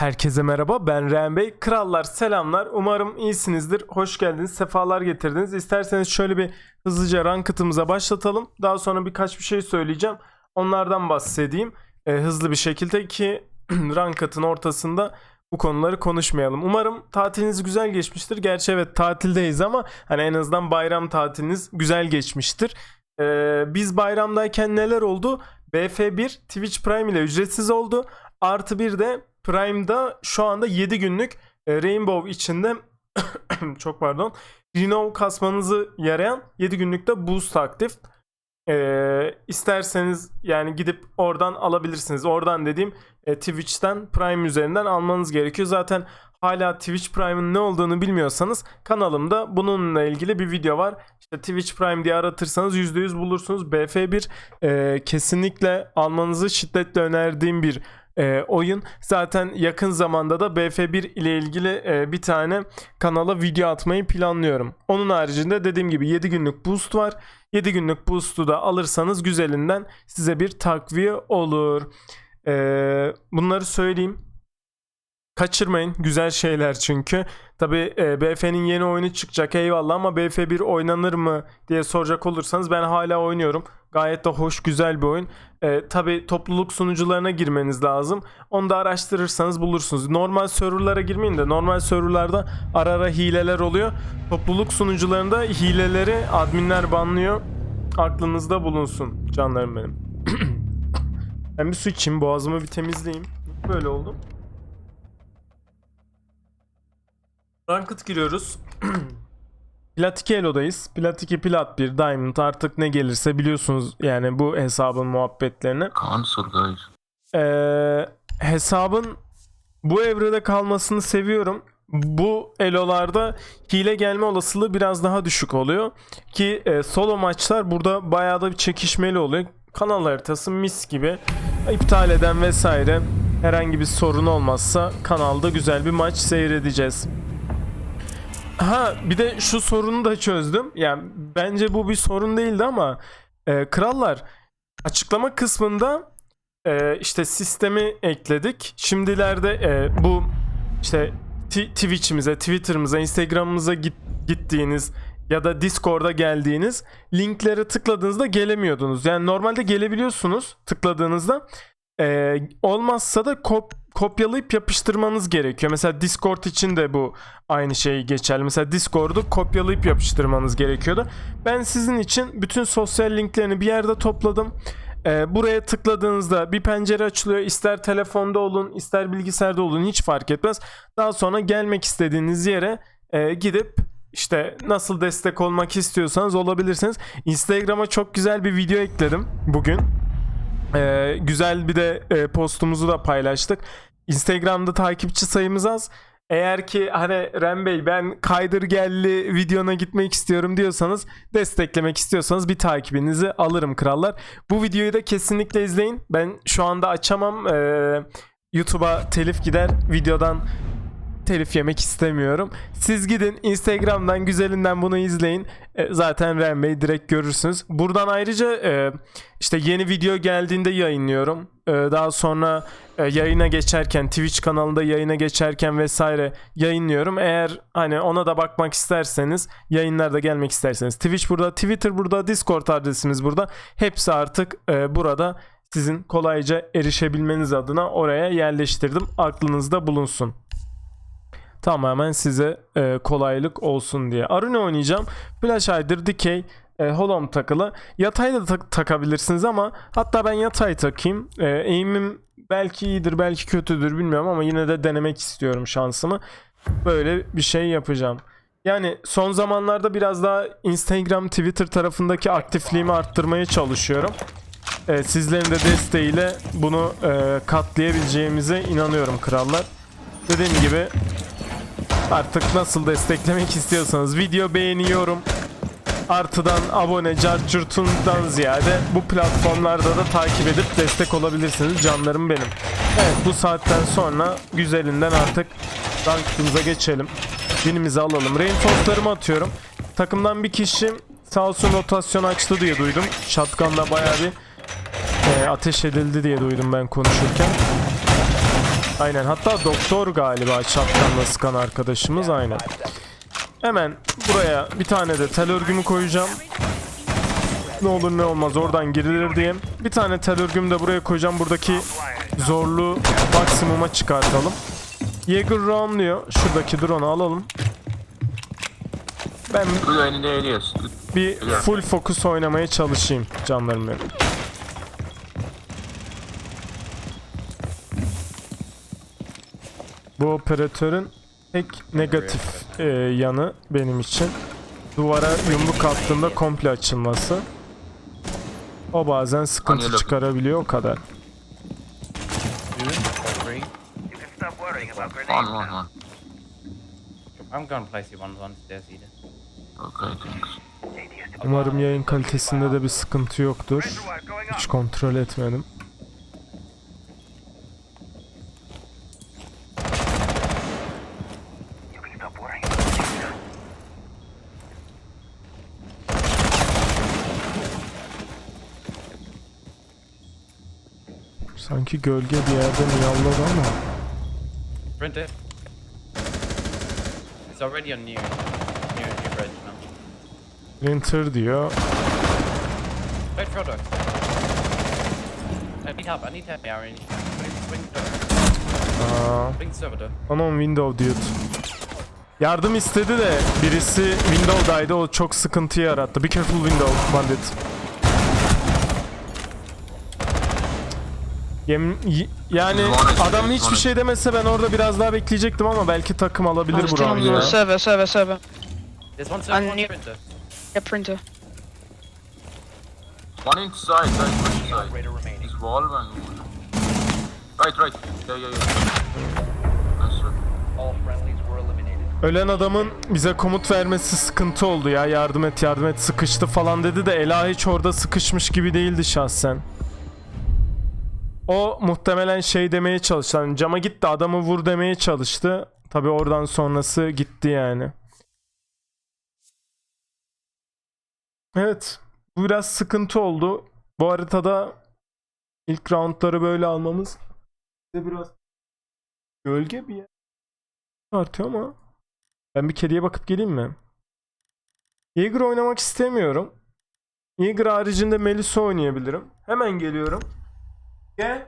Herkese merhaba ben Rehan Bey. Krallar selamlar. Umarım iyisinizdir. Hoş geldiniz. Sefalar getirdiniz. İsterseniz şöyle bir hızlıca rankıtımıza başlatalım. Daha sonra birkaç bir şey söyleyeceğim. Onlardan bahsedeyim. Ee, hızlı bir şekilde ki rankıtın ortasında bu konuları konuşmayalım. Umarım tatiliniz güzel geçmiştir. Gerçi evet tatildeyiz ama hani en azından bayram tatiliniz güzel geçmiştir. Ee, biz bayramdayken neler oldu? BF1 Twitch Prime ile ücretsiz oldu. Artı bir de Prime'da şu anda 7 günlük e, Rainbow içinde çok pardon Reno kasmanızı yarayan 7 günlükte boost aktif. Ee, isterseniz yani gidip oradan alabilirsiniz. Oradan dediğim e, Twitch'ten Prime üzerinden almanız gerekiyor. Zaten hala Twitch Prime'ın ne olduğunu bilmiyorsanız kanalımda bununla ilgili bir video var. İşte Twitch Prime diye aratırsanız %100 bulursunuz. BF1 e, kesinlikle almanızı şiddetle önerdiğim bir e, oyun. Zaten yakın zamanda da BF1 ile ilgili e, bir tane kanala video atmayı planlıyorum. Onun haricinde dediğim gibi 7 günlük boost var. 7 günlük boost'u da alırsanız güzelinden size bir takviye olur. E, bunları söyleyeyim. Kaçırmayın. Güzel şeyler çünkü. Tabi BF'nin yeni oyunu çıkacak eyvallah ama BF1 oynanır mı diye soracak olursanız ben hala oynuyorum. Gayet de hoş güzel bir oyun. E, Tabi topluluk sunucularına girmeniz lazım. Onu da araştırırsanız bulursunuz. Normal serverlara girmeyin de normal serverlarda ara ara hileler oluyor. Topluluk sunucularında hileleri adminler banlıyor. Aklınızda bulunsun canlarım benim. ben bir su içeyim boğazımı bir temizleyeyim. Böyle oldu. Ranked giriyoruz. Plat 2 Elo'dayız. Plat 2, Plat 1, Diamond artık ne gelirse biliyorsunuz yani bu hesabın muhabbetlerini. Cancel guys. Ee, hesabın bu evrede kalmasını seviyorum. Bu elolarda hile gelme olasılığı biraz daha düşük oluyor. Ki e, solo maçlar burada bayağı da bir çekişmeli oluyor. Kanal haritası mis gibi. iptal eden vesaire herhangi bir sorun olmazsa kanalda güzel bir maç seyredeceğiz. Ha bir de şu sorunu da çözdüm. Yani bence bu bir sorun değildi ama e, krallar açıklama kısmında e, işte sistemi ekledik. Şimdilerde e, bu işte Twitch'imize, Twitter'ımıza, Instagram'ımıza git, gittiğiniz ya da Discord'a geldiğiniz linklere tıkladığınızda gelemiyordunuz. Yani normalde gelebiliyorsunuz tıkladığınızda. E, olmazsa da kop kopyalayıp yapıştırmanız gerekiyor. Mesela Discord için de bu aynı şey geçerli. Mesela Discord'u kopyalayıp yapıştırmanız gerekiyordu. Ben sizin için bütün sosyal linklerini bir yerde topladım. Ee, buraya tıkladığınızda bir pencere açılıyor. İster telefonda olun, ister bilgisayarda olun hiç fark etmez. Daha sonra gelmek istediğiniz yere e, gidip işte nasıl destek olmak istiyorsanız olabilirsiniz. Instagram'a çok güzel bir video ekledim bugün. Ee, güzel bir de e, postumuzu da paylaştık. Instagram'da takipçi sayımız az. Eğer ki hani Rem Bey ben kaydırgelli videona gitmek istiyorum diyorsanız desteklemek istiyorsanız bir takibinizi alırım krallar. Bu videoyu da kesinlikle izleyin. Ben şu anda açamam. Ee, YouTube'a telif gider. Videodan telif yemek istemiyorum. Siz gidin Instagram'dan güzelinden bunu izleyin. E, zaten Rem Bey direkt görürsünüz. Buradan ayrıca e, işte yeni video geldiğinde yayınlıyorum. E, daha sonra yayına geçerken Twitch kanalında yayına geçerken vesaire yayınlıyorum. Eğer hani ona da bakmak isterseniz yayınlarda gelmek isterseniz Twitch burada, Twitter burada, Discord adresimiz burada. Hepsi artık burada sizin kolayca erişebilmeniz adına oraya yerleştirdim. Aklınızda bulunsun tamamen size e, kolaylık olsun diye. Arune oynayacağım. Flash Hider, Dikey, e, Holom takılı. Yatay da tak- takabilirsiniz ama hatta ben yatay takayım. E, eğimim belki iyidir belki kötüdür bilmiyorum ama yine de denemek istiyorum şansımı. Böyle bir şey yapacağım. Yani son zamanlarda biraz daha Instagram, Twitter tarafındaki aktifliğimi arttırmaya çalışıyorum. E, sizlerin de desteğiyle bunu e, katlayabileceğimize inanıyorum krallar. Dediğim gibi Artık nasıl desteklemek istiyorsanız video beğeniyorum. Artıdan abone, cartçurtundan ziyade bu platformlarda da takip edip destek olabilirsiniz canlarım benim. Evet bu saatten sonra güzelinden artık rankımıza geçelim. Binimizi alalım. Reinforce'larımı atıyorum. Takımdan bir kişi sağ olsun rotasyon açtı diye duydum. Shotgun'la bayağı bir e, ateş edildi diye duydum ben konuşurken. Aynen hatta doktor galiba şapkanla sıkan arkadaşımız aynen. Hemen buraya bir tane de tel örgümü koyacağım. Ne olur ne olmaz oradan girilir diye. Bir tane tel örgümü de buraya koyacağım. Buradaki zorluğu maksimuma çıkartalım. Jaeger roamlıyor. Şuradaki drone'u alalım. Ben bir full fokus oynamaya çalışayım canlarım benim. Bu operatörün tek negatif e, yanı benim için duvara yumruk attığında komple açılması. O bazen sıkıntı çıkarabiliyor o kadar. Three. You can stop worrying about One, grenades one, now. one. I'm gonna place you one on stairs either. Okay, thanks. Umarım yayın kalitesinde de bir sıkıntı yoktur. Hiç kontrol etmedim. Sanki gölge bir yerde miyalladı ama. Print it. It's already on new, new, new bridge now. Printer diyor. Wait, Frodo. I need help. I need help. Yeah, I need Swing, swing, server door. Anon window dude. Yardım istedi de birisi window'daydı o çok sıkıntı yarattı. Be careful window bandit. Yem, y- yani adam hiçbir şey demese ben orada biraz daha bekleyecektim ama belki takım alabilir bu roundu ya. server, server, server. There's one server, And one new- printer. Yeah, printer. One inside, one inside. This wall, man. Right, right. Yeah, yeah, yeah. Nice, sir. All friendlies were eliminated. Ölen adamın bize komut vermesi sıkıntı oldu ya. Yardım et yardım et sıkıştı falan dedi de Ela hiç orada sıkışmış gibi değildi şahsen. O muhtemelen şey demeye çalıştı. Hani cama gitti adamı vur demeye çalıştı. Tabi oradan sonrası gitti yani. Evet. Bu biraz sıkıntı oldu. Bu haritada ilk roundları böyle almamız bize biraz gölge bir yer artıyor ama ben bir kediye bakıp geleyim mi? Jaeger oynamak istemiyorum. Jaeger haricinde Melisa oynayabilirim. Hemen geliyorum. Gel.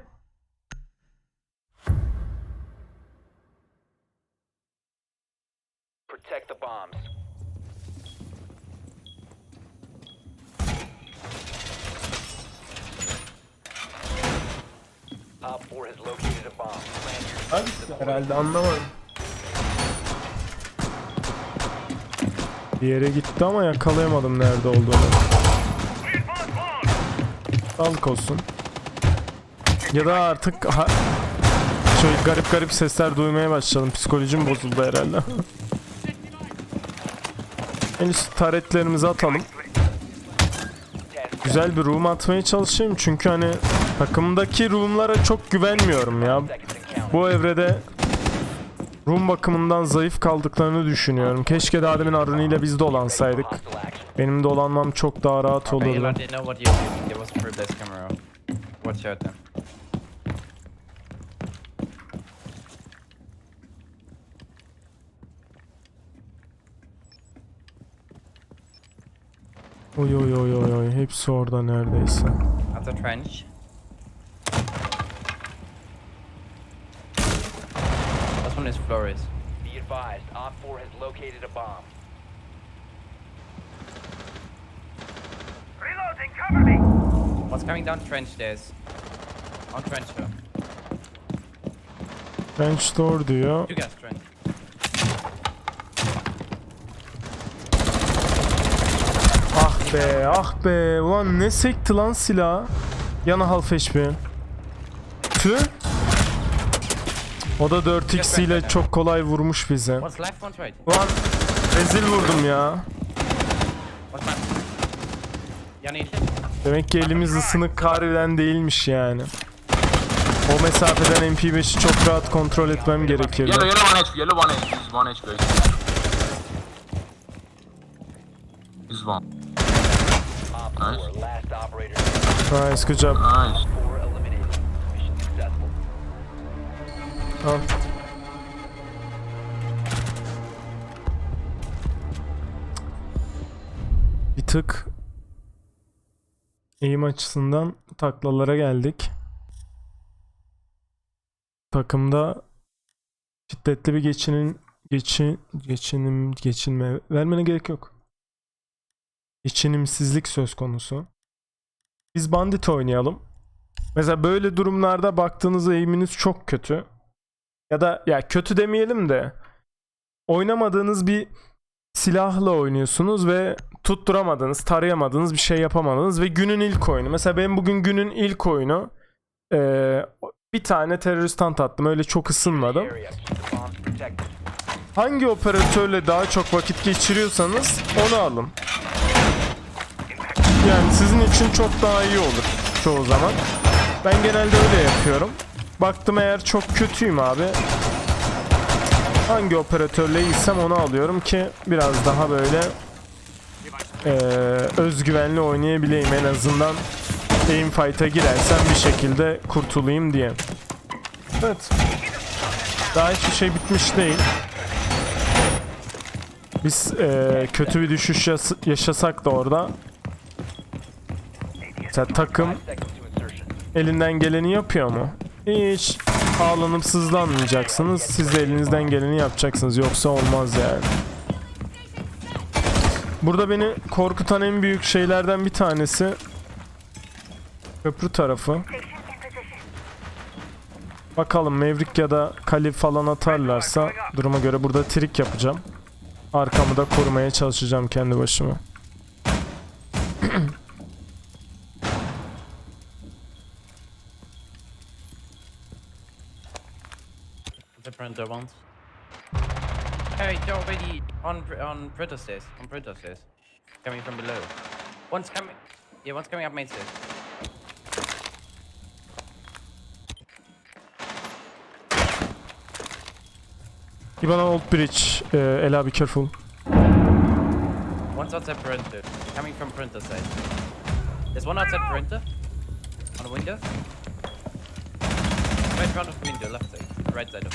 Protect the bombs. Op 4 has located a bomb. Plan your Hangisi herhalde anlamadım. Bir yere gitti ama yakalayamadım nerede olduğunu. Sağlık olsun. Ya da artık ha- şöyle garip garip sesler duymaya başladım. Psikolojim bozuldu herhalde. Henüz taretlerimizi atalım. Güzel bir room atmaya çalışayım çünkü hani takımdaki roomlara çok güvenmiyorum ya. Bu evrede room bakımından zayıf kaldıklarını düşünüyorum. Keşke daha demin Aruni ile biz dolansaydık. Benim dolanmam çok daha rahat olurdu. Oy oy oy oy oy hepsi orada neredeyse. At the trench. This one is Flores. Be advised, Op 4 has located a bomb. Reloading, cover me! What's coming down trench stairs? On trench door. French door diyor. You guys trench. Ah be ah be ulan ne sekti lan silah. Yana half HP. Tüh. O da 4x ile çok kolay vurmuş bize. Ulan rezil vurdum ya. Demek ki elimiz ısınık harbiden değilmiş yani. O mesafeden MP5'i çok rahat kontrol etmem gerekirdi. Yellow, yellow one HP, yellow one HP. One HP, one. Op 4, Nice. Nice good job. Nice. 4 eliminated. Mission successful. Al. Bir tık eğim açısından taklalara geldik. Takımda şiddetli bir geçinin geçin geçinim geçinme vermene gerek yok. Geçinimsizlik söz konusu. Biz bandit oynayalım. Mesela böyle durumlarda baktığınızda eğiminiz çok kötü. Ya da ya kötü demeyelim de oynamadığınız bir silahla oynuyorsunuz ve tutturamadınız, tarayamadınız, bir şey yapamadınız ve günün ilk oyunu. Mesela benim bugün günün ilk oyunu eee, bir tane terörist attım. Öyle çok ısınmadım. Hangi operatörle daha çok vakit geçiriyorsanız onu alın. Yani sizin için çok daha iyi olur çoğu zaman. Ben genelde öyle yapıyorum. Baktım eğer çok kötüyüm abi. Hangi operatörle iyiysem onu alıyorum ki biraz daha böyle eee, özgüvenli oynayabileyim en azından aim fight'a girersem bir şekilde kurtulayım diye. Evet. Daha hiçbir şey bitmiş değil. Biz eee, kötü bir düşüş yaşasak da orada mesela takım elinden geleni yapıyor mu? Hiç ağlanıp sızlanmayacaksınız. Siz de elinizden geleni yapacaksınız. Yoksa olmaz yani. Burada beni korkutan en büyük şeylerden bir tanesi köprü tarafı. Bakalım Mevrik ya da Kali falan atarlarsa duruma göre burada trik yapacağım. Arkamı da korumaya çalışacağım kendi başıma. The printer ones. Hey, they're already on pr- on printer stairs. On printer stairs. Coming from below. One's coming. Yeah, one's coming up main stairs. İbana Old Bridge. Uh, ee, Ela be careful. One's outside printer. Coming from printer side. There's one outside printer. On the window. Right in front of the window, left side. Right side of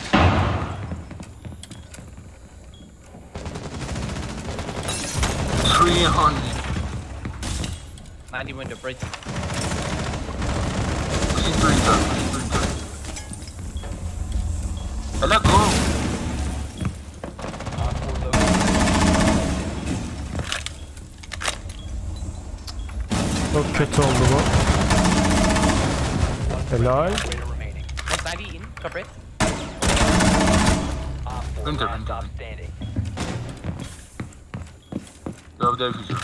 Three hundred. 90 window, breaking. Pushing printer. Pushing printer. Ella go. Op 4 located. Çok kötü oldu bu. Helal. Operator remaining. One's 90 in, corporate. Op 4 Printer, last printer. stop standing. You have their future.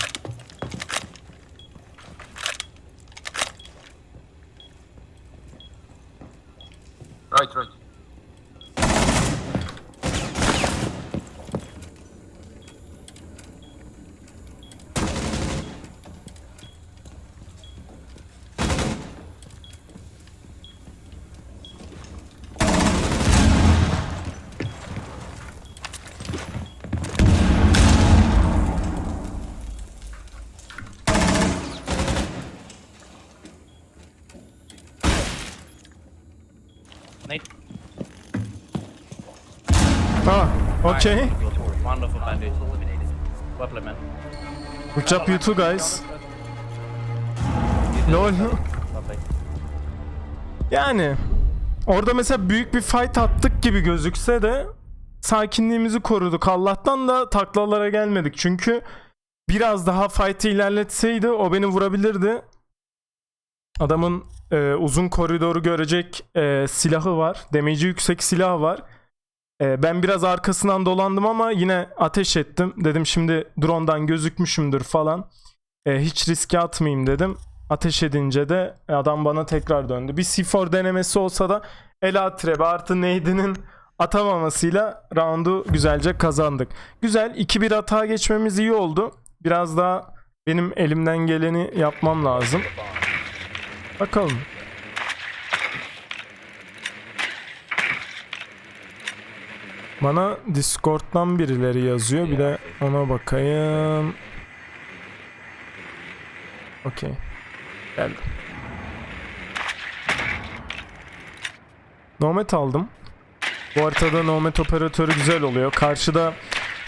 Right, right. Nate. Ah, okay. Wonderful played, man. Good job you two guys. Lol. Yani orada mesela büyük bir fight attık gibi gözükse de sakinliğimizi koruduk. Allah'tan da taklalara gelmedik. Çünkü biraz daha fight'ı ilerletseydi o beni vurabilirdi. Adamın e, uzun koridoru görecek e, silahı var. Damage'i yüksek silahı var. E, ben biraz arkasından dolandım ama yine ateş ettim. Dedim şimdi drone'dan gözükmüşümdür falan. E, hiç riske atmayayım dedim. Ateş edince de adam bana tekrar döndü. Bir C4 denemesi olsa da Ela Trebe artı Nade'nin atamamasıyla roundu güzelce kazandık. Güzel 2-1 hata geçmemiz iyi oldu. Biraz daha benim elimden geleni yapmam lazım. Bakalım. Bana Discord'dan birileri yazıyor. Bir de ona bakayım. Okey. Geldim. Nomad aldım. Bu haritada Nomad operatörü güzel oluyor. Karşıda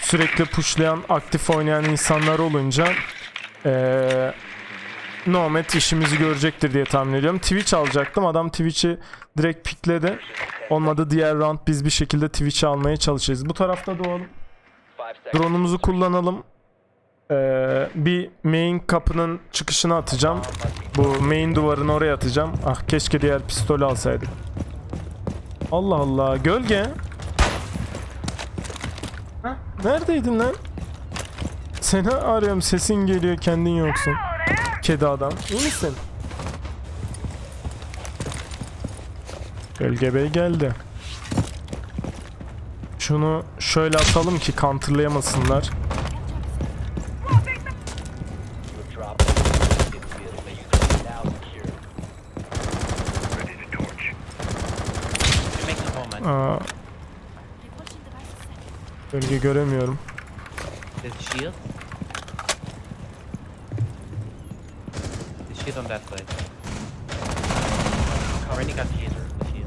sürekli pushlayan, aktif oynayan insanlar olunca eee Nomad işimizi görecektir diye tahmin ediyorum. Twitch alacaktım. Adam Twitch'i direkt pikledi. Olmadı diğer round biz bir şekilde Twitch'i almaya çalışacağız. Bu tarafta doğalım. Drone'umuzu kullanalım. Ee, bir main kapının çıkışına atacağım. Bu main duvarın oraya atacağım. Ah keşke diğer pistolü alsaydık. Allah Allah. Gölge. Neredeydin lan? Seni arıyorum. Sesin geliyor. Kendin yoksun. Kedi adam. İyi misin? Gölge Bey geldi. Şunu şöyle atalım ki counterlayamasınlar. You have dropped. It's good. The user is now secure. You make the moment. Aa, gölge göremiyorum. There's a shield. There's shield on that side. Already got the shield. The shield.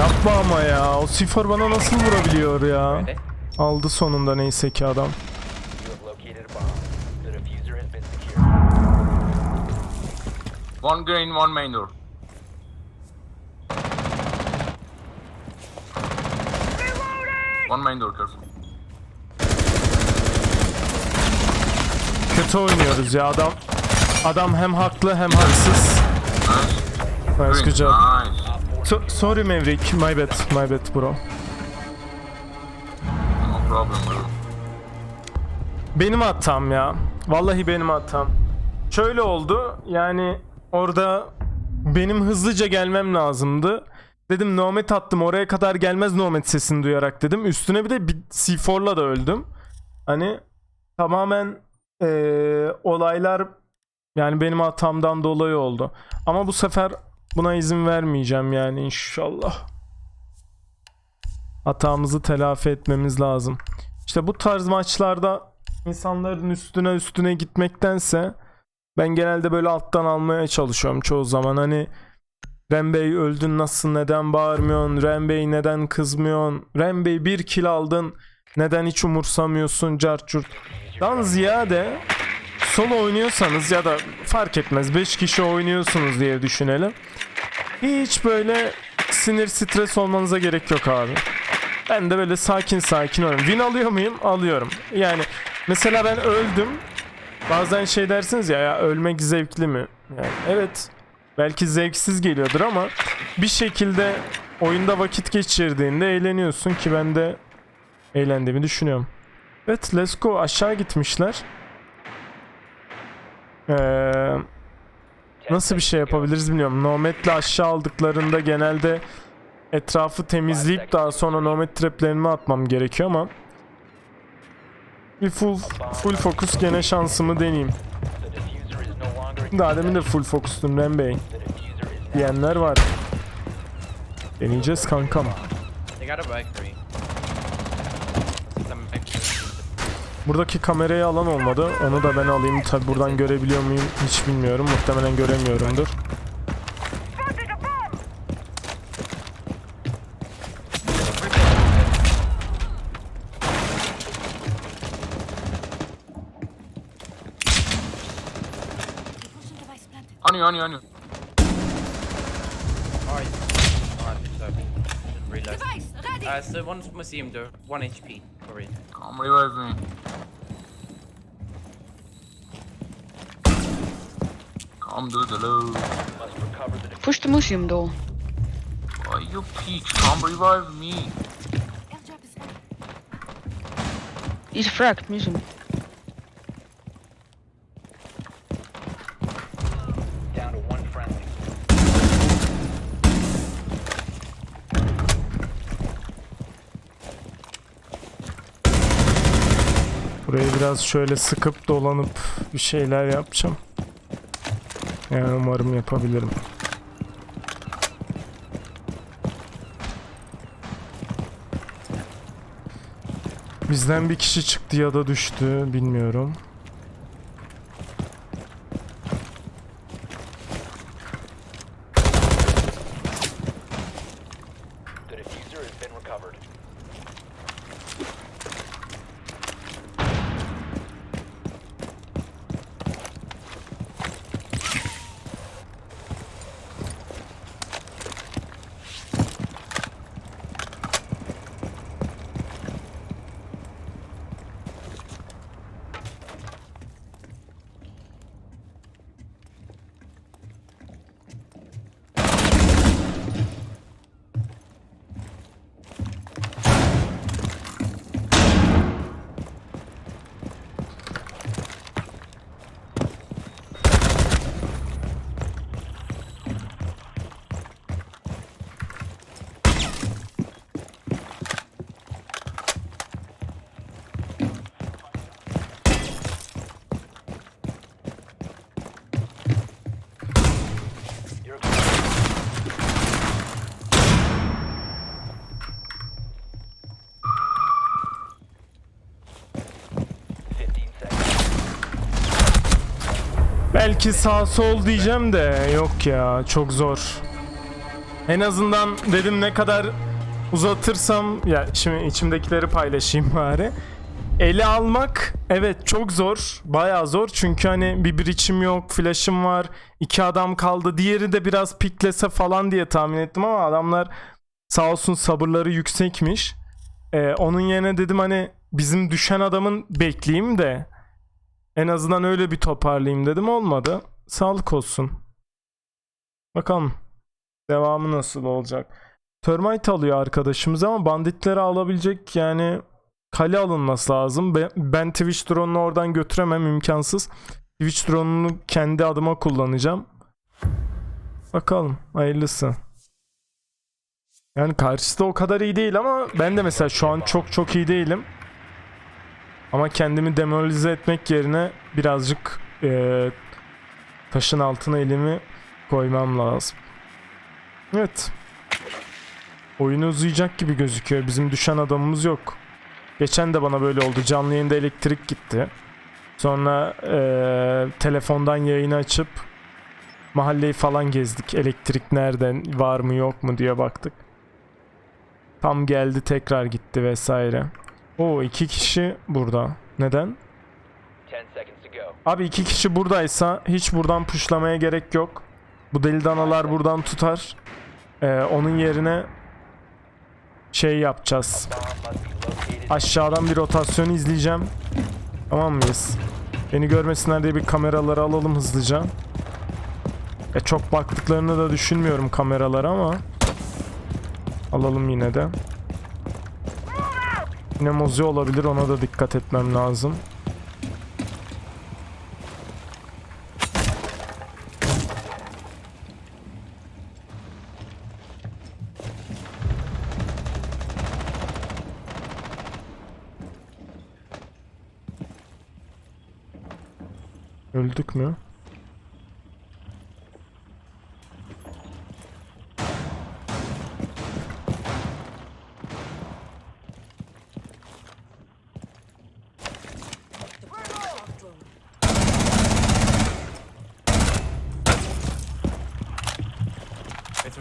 Yapma ama ya. O sifor bana nasıl vurabiliyor ya? Aldı sonunda neyse ki adam. One green, one main door. One main door, careful. Kötü oynuyoruz ya adam. Adam hem haklı hem haksız. Nice. Nice good job. So- sorry Maverick. My bad. My bad bro. No problem, bro. Benim hatam ya. Vallahi benim hatam. Şöyle oldu. Yani orada benim hızlıca gelmem lazımdı. Dedim Nomad attım oraya kadar gelmez Nomad sesini duyarak dedim. Üstüne bir de bir C4'la da öldüm. Hani tamamen eee, olaylar yani benim hatamdan dolayı oldu. Ama bu sefer buna izin vermeyeceğim yani inşallah. Hatamızı telafi etmemiz lazım. İşte bu tarz maçlarda insanların üstüne üstüne gitmektense ben genelde böyle alttan almaya çalışıyorum çoğu zaman. Hani Rembey öldün nasıl neden bağırmıyorsun? Rembey neden kızmıyorsun? Rembey bir kill aldın neden hiç umursamıyorsun carçurt? Dan ziyade solo oynuyorsanız ya da fark etmez 5 kişi oynuyorsunuz diye düşünelim. Hiç böyle sinir stres olmanıza gerek yok abi. Ben de böyle sakin sakin oynuyorum. Win alıyor muyum? Alıyorum. Yani mesela ben öldüm. Bazen şey dersiniz ya, ya ölmek zevkli mi? Yani evet. Belki zevksiz geliyordur ama bir şekilde oyunda vakit geçirdiğinde eğleniyorsun ki ben de eğlendiğimi düşünüyorum. Evet let's go aşağı gitmişler. Ee, nasıl bir şey yapabiliriz bilmiyorum. Nomad'le aşağı aldıklarında genelde etrafı temizleyip daha sonra nomad traplerimi atmam gerekiyor ama bir full full focus gene şansımı deneyeyim. Daha demin de full focus'tum Rembey diyenler var. Deneyeceğiz kankam. They got a factory. Some factory. Buradaki kamerayı alan olmadı. Onu da ben alayım. Tabi buradan görebiliyor muyum hiç bilmiyorum. Muhtemelen göremiyorumdur. Oh, yeah. oh, good job. Should reload. Uh, so one museum door, one HP. Sorry. Come revive do the load. Push the museum door. Why you peach? Come revive me. He's fragged, museum. Down to one friendly. Burayı biraz şöyle sıkıp dolanıp bir şeyler yapacağım. Yani umarım yapabilirim. Bizden bir kişi çıktı ya da düştü bilmiyorum. Belki sağ sol diyeceğim de yok ya çok zor. En azından dedim ne kadar uzatırsam ya şimdi içimdekileri paylaşayım bari. Ele almak evet çok zor. Bayağı zor çünkü hani bir biriçim yok, flash'ım var. iki adam kaldı. Diğeri de biraz piklese falan diye tahmin ettim ama adamlar sağ olsun sabırları yüksekmiş. Ee, onun yerine dedim hani bizim düşen adamın bekleyeyim de en azından öyle bir toparlayayım dedim olmadı. Sağlık olsun. Bakalım. Devamı nasıl olacak. Termite alıyor arkadaşımız ama banditleri alabilecek yani kale alınması lazım. Ben, Twitch drone'unu oradan götüremem imkansız. Twitch drone'unu kendi adıma kullanacağım. Bakalım hayırlısı. Yani karşısı da o kadar iyi değil ama ben de mesela şu an çok çok iyi değilim. Ama kendimi demoralize etmek yerine birazcık eee, taşın altına elimi koymam lazım. Evet. Oyunu uzayacak gibi gözüküyor. Bizim düşen adamımız yok. Geçen de bana böyle oldu. Canlı yayında elektrik gitti. Sonra eee, telefondan yayını açıp mahalleyi falan gezdik. Elektrik nereden var mı yok mu diye baktık. Tam geldi tekrar gitti vesaire. O iki kişi burada. Neden? Abi iki kişi buradaysa hiç buradan puşlamaya gerek yok. Bu deli danalar buradan tutar. Ee, onun yerine şey yapacağız. Aşağıdan bir rotasyon izleyeceğim. Tamam mıyız? Beni görmesinler diye bir kameraları alalım hızlıca. Ya çok baktıklarını da düşünmüyorum kameralara ama alalım yine de. Yine mozi olabilir ona da dikkat etmem lazım. Öldük mü?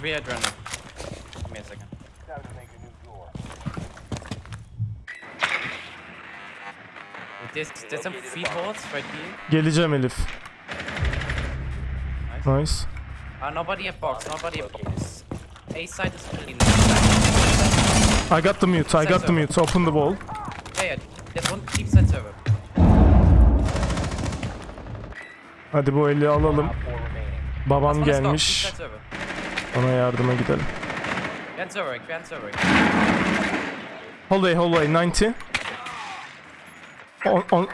Rear adrenaline. Give me a second. There's, there's some feed boards right here. Geleceğim Elif. Nice. Uh, nobody at box, nobody at box. A side is clean. I got the mute. I got the mute. Open the wall. Yeah, yeah. There's one deep side server. Hadi bu eli alalım. Babam Let's go, deep gelmiş. Ona yardıma gidelim. Grand server, grand server. Hallway, hallway, 90. On, on.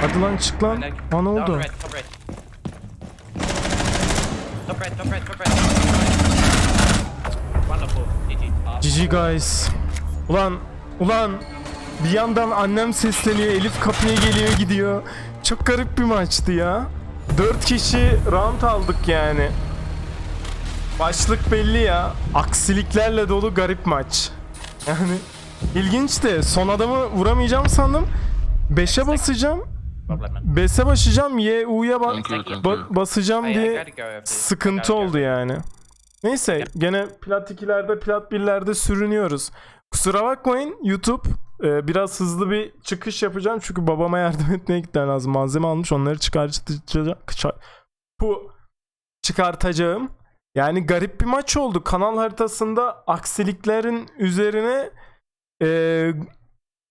Hadi lan çık lan. Aa ne oldu? red, top red. Top red, top red, top red. Wonderful. GG guys. Ulan, ulan. Bir yandan annem sesleniyor, Elif kapıya geliyor gidiyor. Çok garip bir maçtı ya. 4 kişi round aldık yani. Başlık belli ya. Aksiliklerle dolu garip maç. Yani İlginçti. Son adamı vuramayacağım sandım. 5'e basacağım. Problem, man. 5'e basacağım. Y, U'ya ba- ba- basacağım diye sıkıntı oldu yani. Neyse gene plat 2'lerde plat 1'lerde sürünüyoruz. Kusura bakmayın YouTube. Ee, biraz hızlı bir çıkış yapacağım çünkü babama yardım etmeye gitmem lazım. Malzeme almış onları çıkartacağım. Bu çıkartacağım. Yani garip bir maç oldu. Kanal haritasında aksiliklerin üzerine e,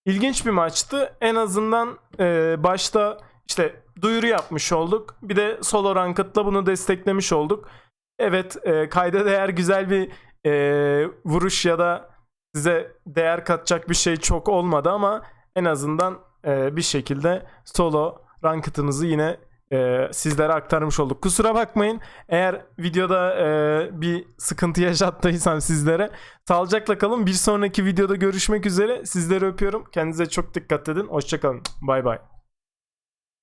ilginç bir maçtı. En azından e, başta işte duyuru yapmış olduk. Bir de solo ranked'la bunu desteklemiş olduk. Evet e, kayda değer güzel bir e, vuruş ya da size değer katacak bir şey çok olmadı ama en azından e, bir şekilde solo ranked'ınızı yine e, sizlere aktarmış olduk. Kusura bakmayın eğer videoda e, bir sıkıntı yaşattıysam sizlere. Sağlıcakla kalın. Bir sonraki videoda görüşmek üzere. Sizleri öpüyorum. Kendinize çok dikkat edin. Hoşçakalın. Bay bay.